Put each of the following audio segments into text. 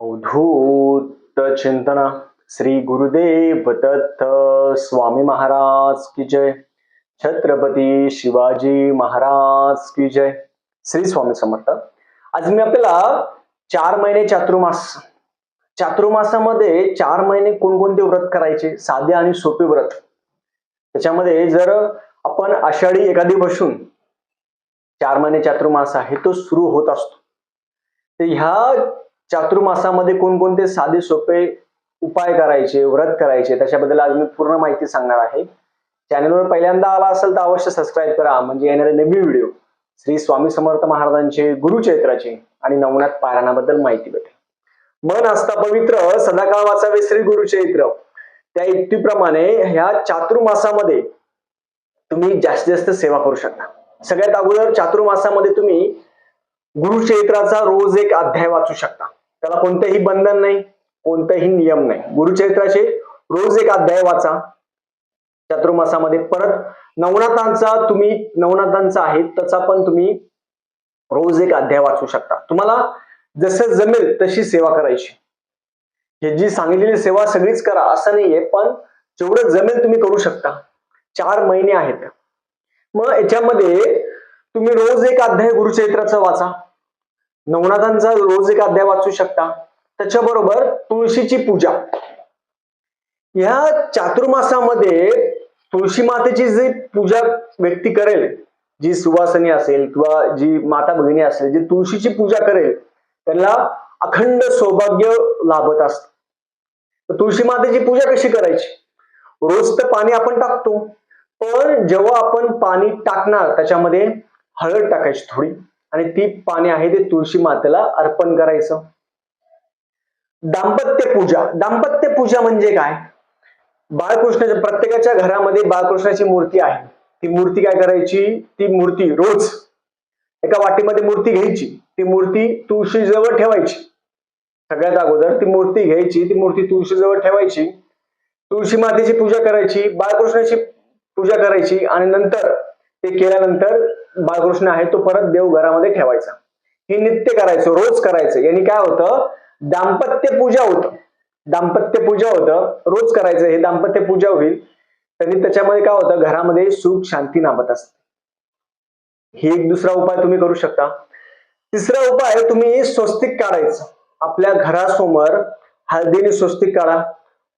अवधूत चिंतन श्री गुरुदेव दत्त स्वामी महाराज की जय। छत्रपती शिवाजी महाराज की जय। श्री स्वामी समर्थ। आज मी आपल्याला चार महिने चातुर्मास चातुर्मासामध्ये चार महिने कोणकोणते व्रत करायचे साधे आणि सोपे व्रत त्याच्यामध्ये जर आपण आषाढी एखादी बसून चार महिने चातुर्मास आहे तो सुरू होत असतो. तर ह्या चातुर्मासामध्ये कोणकोणते साधे सोपे उपाय करायचे व्रत करायचे त्याच्याबद्दल आज मी पूर्ण माहिती सांगणार आहे. चॅनलवर पहिल्यांदा आला असेल तर अवश्य सबस्क्राईब करा. म्हणजे येणारे नवी व्हिडिओ श्री स्वामी समर्थ महाराजांचे गुरुचैत्राचे आणि नवनाथ पारायणाबद्दल माहिती भेटेल. मन असता पवित्र सदाकाळ वाचावे श्री गुरुचैत्र त्या युक्तीप्रमाणे ह्या चातुर्मासामध्ये तुम्ही जास्तीत जास्त सेवा करू शकता. सगळ्यात अगोदर चातुर्मासामध्ये तुम्ही गुरुचैत्राचा रोज एक अध्याय वाचू शकता. त्याला कोणतेही बंधन नाही कोणतेही नियम नाही. गुरुचैत्राचे रोज एक अध्याय वाचा. चातुर्मासामध्ये परत नवनाथांचा तुम्ही नवनाथांचा आहे त्याचा पण तुम्ही रोज एक अध्याय वाचू शकता. तुम्हाला जसं जमेल तशी सेवा करायची. हे जी सांगितलेली सेवा सगळीच करा असं नाहीये पण जेवढं जमेल तुम्ही करू शकता. चार महिने आहेत. मग याच्यामध्ये तुम्ही रोज एक अध्याय गुरुचैत्राचा वाचा. नवनाथांचा रोज एक अध्याय वाचू शकता. त्याच्याबरोबर तुळशीची पूजा. ह्या चातुर्मासामध्ये तुळशी मातेची जी पूजा व्यक्ती करेल जी सुवासनी असेल किंवा जी माता भगिनी असेल जी तुळशीची पूजा करेल त्यांना अखंड सौभाग्य लाभत असत. तुळशी मातेची पूजा कशी करायची? रोज तर पाणी आपण टाकतो पण जेव्हा आपण पाणी टाकणार त्याच्यामध्ये हळद टाकायची थोडी. आणि ती पाणी आहे ते तुळशी मातेला अर्पण करायचं. दाम्पत्य पूजा. दाम्पत्य पूजा म्हणजे काय? बाळकृष्णाच्या प्रत्येकाच्या घरामध्ये बाळकृष्णाची मूर्ती आहे. ती मूर्ती काय करायची? ती मूर्ती रोज एका वाटीमध्ये मूर्ती घ्यायची. ती मूर्ती तुळशीजवळ ठेवायची. सगळ्यात अगोदर ती मूर्ती घ्यायची. ती मूर्ती तुळशीजवळ ठेवायची. तुळशी मातेची पूजा करायची. बाळकृष्णाची पूजा करायची. आणि नंतर ते केल्यानंतर बाळकृष्ण आहे तो परत देव घरामध्ये ठेवायचा. हे नित्य करायचं रोज करायचं. यांनी काय होतं? दाम्पत्य पूजा होतं. दाम्पत्य पूजा होतं. रोज करायचं हे दाम्पत्य पूजा होईल. तरी त्याच्यामध्ये काय होतं? घरामध्ये सुख शांती नामत असते. हे एक दुसरा उपाय तुम्ही करू शकता. तिसरा उपाय तुम्ही स्वस्तिक काढायचं. आपल्या घरासमोर हळदीने स्वस्तिक काढा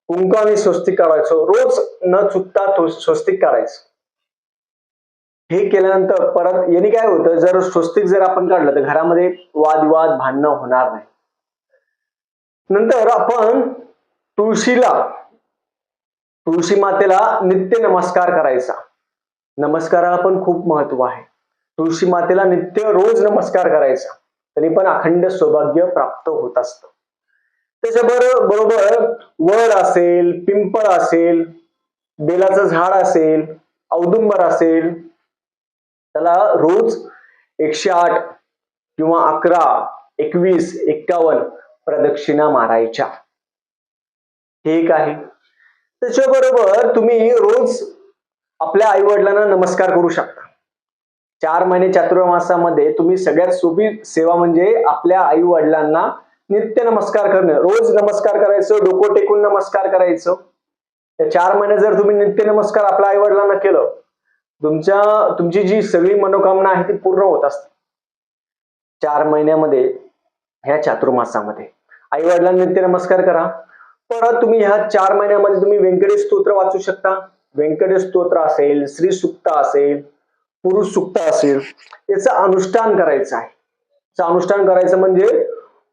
कुंकाने स्वस्तिक काढायचं. रोज न चुकता तो स्वस्तिक काढायचं. हे केल्यानंतर परत यांनी काय होतं जर स्वस्तिक जर आपण काढलं तर घरामध्ये वादविवाद भांडणं होणार नाही. नंतर आपण तुळशीला तुळशी मातेला नित्य नमस्कार करायचा. नमस्काराला पण खूप महत्त्व आहे. तुळशी मातेला नित्य रोज नमस्कार करायचा. तरी पण अखंड सौभाग्य प्राप्त होत असतं. त्याच्या बरोबर वड असेल पिंपळ असेल बेलाचं झाड असेल औदुंबर असेल त्याला रोज एकशे आठ किंवा अकरा एकवीस एक्कावन्न प्रदक्षिणा मारायच्या. ठीक आहे. त्याच्याबरोबर तुम्ही रोज आपल्या आई वडिलांना नमस्कार करू शकता. चार महिने चातुर्मासामध्ये तुम्ही सगळ्यात सोपी सेवा म्हणजे आपल्या आई वडिलांना नित्य नमस्कार करणं. रोज नमस्कार करायचं डोकं टेकून नमस्कार करायचं. त्या चार महिने जर तुम्ही नित्य नमस्कार आपल्या आई वडिलांना केलं तुमच्या तुमची जी सगळी मनोकामना आहे ती पूर्ण होत असते. चार महिन्यामध्ये ह्या चातुर्मासामध्ये. आई वडिलांना नित्य नमस्कार करा. परत तुम्ही ह्या चार महिन्यामध्ये तुम्ही व्यंकटेश स्तोत्र वाचू शकता. व्यंकटेश स्तोत्र असेल श्री सुक्त असेल पुरुष सुक्त असेल याचं अनुष्ठान करायचं आहे. याचं अनुष्ठान करायचं म्हणजे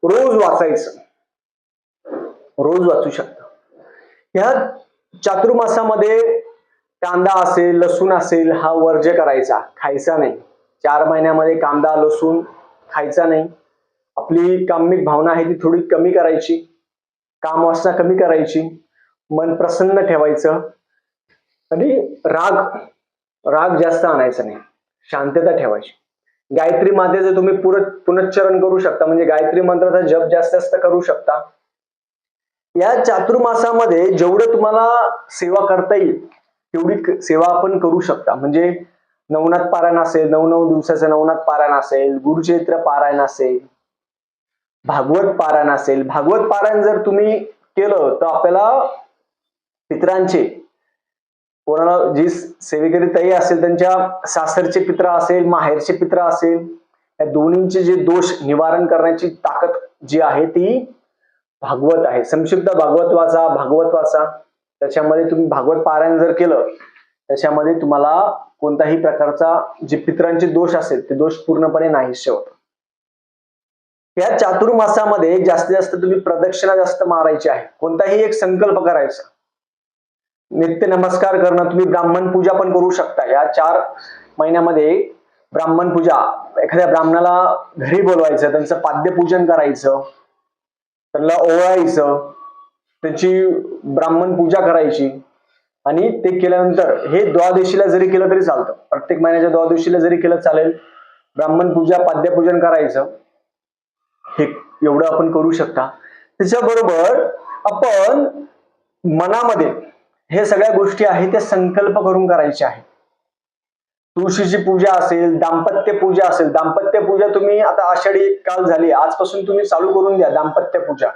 रोज वाचायचं. रोज वाचू शकता. ह्या चातुर्मासामध्ये कांदा असेल लसूण असेल हा वर्ज्य करायचा. खायचा नाही. चार महिन्यामध्ये कांदा लसूण खायचा नाही. आपली कामिक भावना आहे ती थोडी कमी करायची. काम वासना कमी करायची. मन प्रसन्न ठेवायचं. आणि राग राग जास्त आणायचा नाही. शांतता ठेवायची. गायत्री मातेचं तुम्ही पुर पुनश्चरण करू शकता. म्हणजे गायत्री मंत्राचा जप जास्त जास्त करू शकता. या चातुर्मासामध्ये जेवढं तुम्हाला सेवा करता येईल तेवढी सेवा आपण करू शकता. म्हणजे नवनाथ पारायण असेल नऊ नऊ दिवसाचं नवनाथ पारायण असेल गुरुचरित्र पारायण असेल भागवत पारायण असेल. भागवत पारायण जर तुम्ही केलं तर आपल्याला पित्रांचे कोणाला जी सेवेकरी ताई असेल त्यांच्या सासरचे पित्र असेल माहेरचे पित्र असेल या दोन्हींचे जे दोष निवारण करण्याची ताकद जी आहे ती भागवत आहे. संक्षिप्त भागवत वाचा भागवत वाचा. त्याच्यामध्ये तुम्ही भागवत पारायण जर केलं त्याच्यामध्ये तुम्हाला कोणताही प्रकारचा जे पित्रांचे दोष असेल ते दोष पूर्णपणे नाहीसे होत या चातुर्मासामध्ये जास्तीत जास्त तुम्ही प्रदक्षिणा जास्त मारायची आहे. कोणताही एक संकल्प करायचा. नित्य नमस्कार करणं तुम्ही ब्राह्मण पूजा पण करू शकता. या चार महिन्यामध्ये ब्राह्मण पूजा एखाद्या ब्राह्मणाला घरी बोलवायचं त्यांचं पाद्यपूजन करायचं त्यांना ओवाळायचं त्यांची ब्राह्मण पूजा करायची. आणि ते केल्यानंतर हे द्वादशीला जरी केलं तरी चालतं. प्रत्येक महिन्याच्या द्वादशीला जरी केलं चालेल ब्राह्मण पूजा पाद्यपूजन करायचं. हे एवढं आपण करू शकता. त्याच्याबरोबर आपण मनामध्ये हे सगळ्या गोष्टी आहेत त्या संकल्प करून करायच्या आहेत. तुळशीची पूजा असेल दाम्पत्य पूजा असेल दाम्पत्य पूजा तुम्ही आता आषाढी काल झाली आजपासून तुम्ही चालू करून द्या दाम्पत्य पूजा.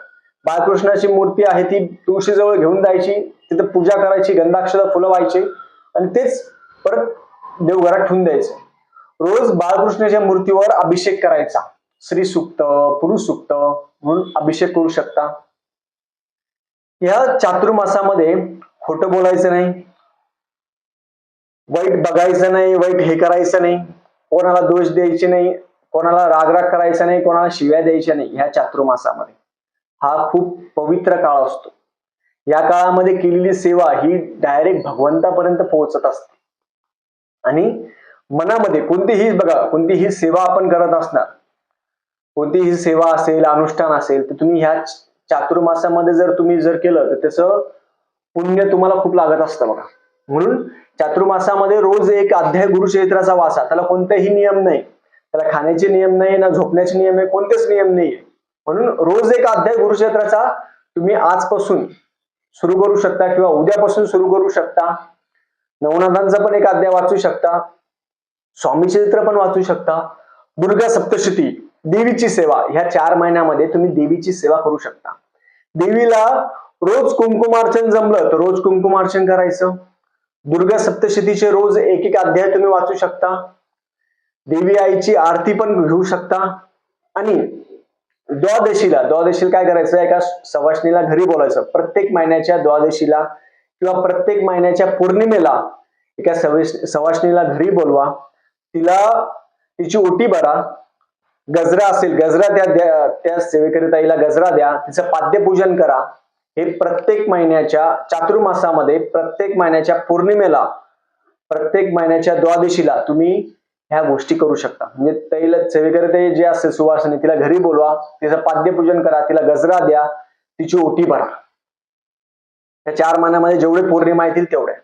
बाळकृष्णाची मूर्ती आहे ती तुळशीजवळ घेऊन जायची. तिथं पूजा करायची गंधाक्षर फुलं व्हायची. आणि तेच परत देवघरात ठेवून द्यायचं. रोज बाळकृष्णाच्या मूर्तीवर अभिषेक करायचा. श्री सुक्त पुरुष सुक्त म्हणून अभिषेक करू शकता. या चातुर्मासामध्ये खोटं बोलायचं नाही. वाईट बघायचं नाही वाईट हे करायचं नाही. कोणाला दोष द्यायचे नाही कोणाला रागराग करायचा नाही कोणाला शिव्या द्यायच्या नाही ह्या चातुर्मासामध्ये. हा खूप पवित्र काळ असतो. या काळामध्ये केलेली सेवा ही डायरेक्ट भगवंतापर्यंत पोहोचत असते. आणि मनामध्ये कोणतीही बघा कोणतीही सेवा आपण करत असणार कोणतीही सेवा असेल अनुष्ठान असेल तर तुम्ही ह्या चातुर्मासामध्ये जर तुम्ही जर केलं तर त्याचं पुण्य तुम्हाला खूप लागत असतं बघा. म्हणून चातुर्मासामध्ये रोज एक अध्याय गुरुचरित्राचा वाचा त्याला कोणतेही नियम नाही. त्याला खाण्याचे नियम नाही ना झोपण्याचे नियम नाही कोणतेच नियम नाही म्हणून रोज एक अध्याय गुरुक्षेत्राचा तुम्ही आजपासून सुरू करू शकता किंवा उद्यापासून सुरू करू शकता. नवनाथांचा पण एक अध्याय वाचू शकता. स्वामी चरित्र पण वाचू शकता. दुर्गा सप्तशती देवीची सेवा ह्या चार महिन्यामध्ये तुम्ही देवीची सेवा करू शकता. देवीला रोज कुंकुमार्चन जमलं तर रोज कुंकुमार्चन करायचं. दुर्गा सप्तशतीचे रोज एक एक अध्याय तुम्ही वाचू शकता. देवी आईची आरती पण घेऊ शकता. आणि द्वादशीला. द्वादशीला काय करायचं? एका सवाशणीला घरी बोलायचं. प्रत्येक महिन्याच्या द्वादशीला किंवा प्रत्येक महिन्याच्या पौर्णिमेला एका सवेश सवाशणीला घरी बोलवा. तिला तिची ओटी भरा. गजरा असेल गजरा द्या त्या सेवेकरिताईला गजरा द्या. तिचं पाद्यपूजन करा. हे प्रत्येक महिन्याच्या चातुर्मासामध्ये प्रत्येक महिन्याच्या पौर्णिमेला प्रत्येक महिन्याच्या द्वादशीला तुम्ही ह्या गोष्टी करू शकता. म्हणजे तैल सेवेकरी ते जे असेल सुवासनी तिला घरी बोलवा तिचं पाद्यपूजन करा तिला गजरा द्या तिची ओटी भरा. त्या चार महिन्यामध्ये जेवढे पौर्णिमा येतील तेवढ्या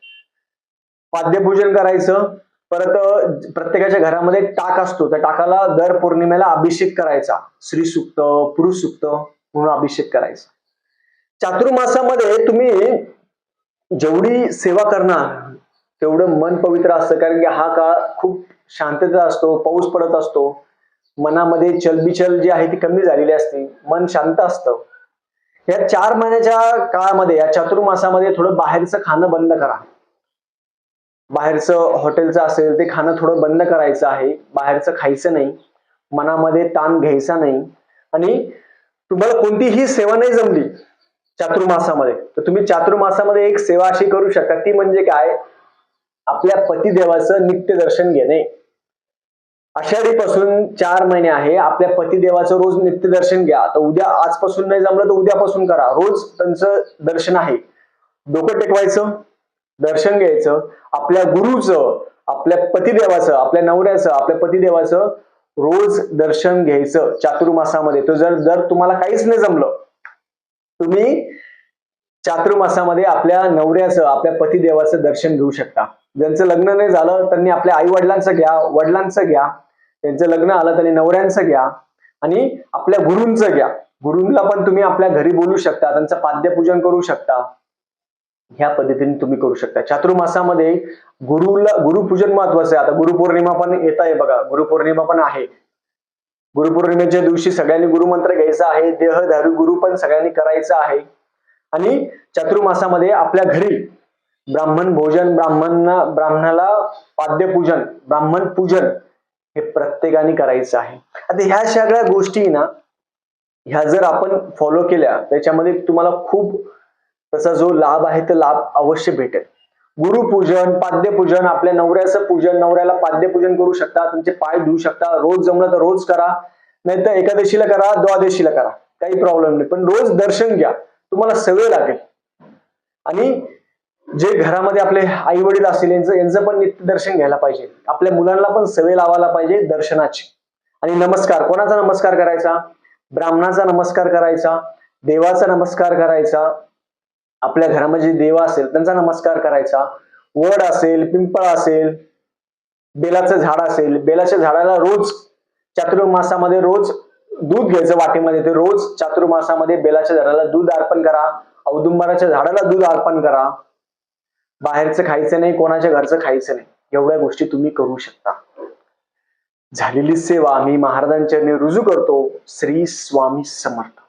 पाद्यपूजन करायचं परत प्रत्येकाच्या घरामध्ये टाक असतो. त्या टाकाला दर पौर्णिमेला अभिषेक करायचा. श्री सुक्त पुरुष सुक्त म्हणून अभिषेक करायचा. चातुर्मासामध्ये तुम्ही जेवढी सेवा करणार तेवढं मन पवित्र असतं. कारण की हा काळ खूप शांतता असतो पाऊस पडत असतो मनामध्ये चलबिचल जी आहे ती कमी झालेली असते मन शांत असतं. या चार महिन्याच्या काळामध्ये या चातुर्मासामध्ये थोडं बाहेरचं खाणं बंद करा. बाहेरचं हॉटेलचं असेल ते खाणं थोडं बंद करायचं आहे. बाहेरचं खायचं नाही. मनामध्ये ताण घ्यायचा नाही. आणि तुम्हाला कोणतीही सेवा नाही जमली चातुर्मासामध्ये तर तुम्ही चातुर्मासामध्ये एक सेवा अशी करू शकता. ती म्हणजे काय? आपल्या पतिदेवाचं नित्य दर्शन घेणे. आषाढीपासून चार महिने आहे. आपल्या पतिदेवाचं रोज नित्य दर्शन घ्या. तर उद्या आजपासून नाही जमलं तर उद्यापासून करा. रोज त्यांचं दर्शन आहे. डोकं टेकवायचं दर्शन घ्यायचं. आपल्या गुरुचं आपल्या पतिदेवाचं आपल्या नवऱ्याचं आपल्या पतिदेवाचं रोज दर्शन घ्यायचं चातुर्मासामध्ये. तर जर जर तुम्हाला काहीच नाही जमलं तुम्ही चातुर्मासामध्ये आपल्या नवऱ्याचं आपल्या पतिदेवाचं दर्शन घेऊ शकता. ज्यांचं लग्न नाही झालं त्यांनी आपल्या आई वडिलांचं घ्या वडिलांचं घ्या. त्यांचं लग्न आलं त्यांनी नवऱ्यांचं घ्या आणि आपल्या गुरूंचं घ्या. गुरूंना पण तुम्ही आपल्या घरी बोलू शकता त्यांचं पाद्यपूजन करू शकता. ह्या पद्धतीने तुम्ही करू शकता. चातुर्मासामध्ये गुरुला गुरुपूजन महत्वाचं आहे. आता गुरुपौर्णिमा पण येत आहे बघा. गुरुपौर्णिमा पण आहे. गुरुपौर्णिमेच्या दिवशी सगळ्यांनी गुरुमंत्र घ्यायचा आहे. देहधारू गुरु पण सगळ्यांनी करायचं आहे. आणि चातुर्मासामध्ये आपल्या घरी ब्राह्मण भोजन ब्राह्मण ब्राह्मणाला पाद्यपूजन ब्राह्मण पूजन हे प्रत्येकाने करायचं आहे. आता ह्या सगळ्या गोष्टी ना ह्या जर आपण फॉलो केल्या त्याच्यामध्ये तुम्हाला खूप त्याचा जो लाभ आहे तो लाभ अवश्य भेटेल. गुरुपूजन पाद्यपूजन आपल्या नवऱ्याचं पूजन नवऱ्याला पाद्यपूजन करू शकता तुमचे पाय धुवू शकता रोज जमलं तर रोज करा नाही तर एकादशीला करा द्वादशीला करा काही प्रॉब्लेम नाही. पण रोज दर्शन घ्या तुम्हाला सवय लागेल. आणि जे घरामध्ये आपले आई वडील असतील यांचं यांचं पण नित्य दर्शन घ्यायला पाहिजे. आपल्या मुलांना पण सवय लावायला पाहिजे दर्शनाची. आणि नमस्कार कोणाचा नमस्कार करायचा? ब्राह्मणाचा नमस्कार करायचा देवाचा नमस्कार करायचा आपल्या घरामध्ये जे देव असेल त्यांचा नमस्कार करायचा. वड असेल पिंपळ असेल बेलाचं झाड असेल बेलाच्या झाडाला रोज चातुर्मासामध्ये रोज दूध घ्यायचं वाटेमध्ये ते रोज चातुर्मासामध्ये बेलाच्या झाडाला दूध अर्पण करा. औदुंबराच्या झाडाला दूध अर्पण करा. बाहेरचं खायचं नाही कोणाच्या घरचं खायचं नाही. एवढ्या गोष्टी तुम्ही करू शकता. झालेली सेवा मी महाराजांच्या रुजू करतो. श्री स्वामी समर्थ.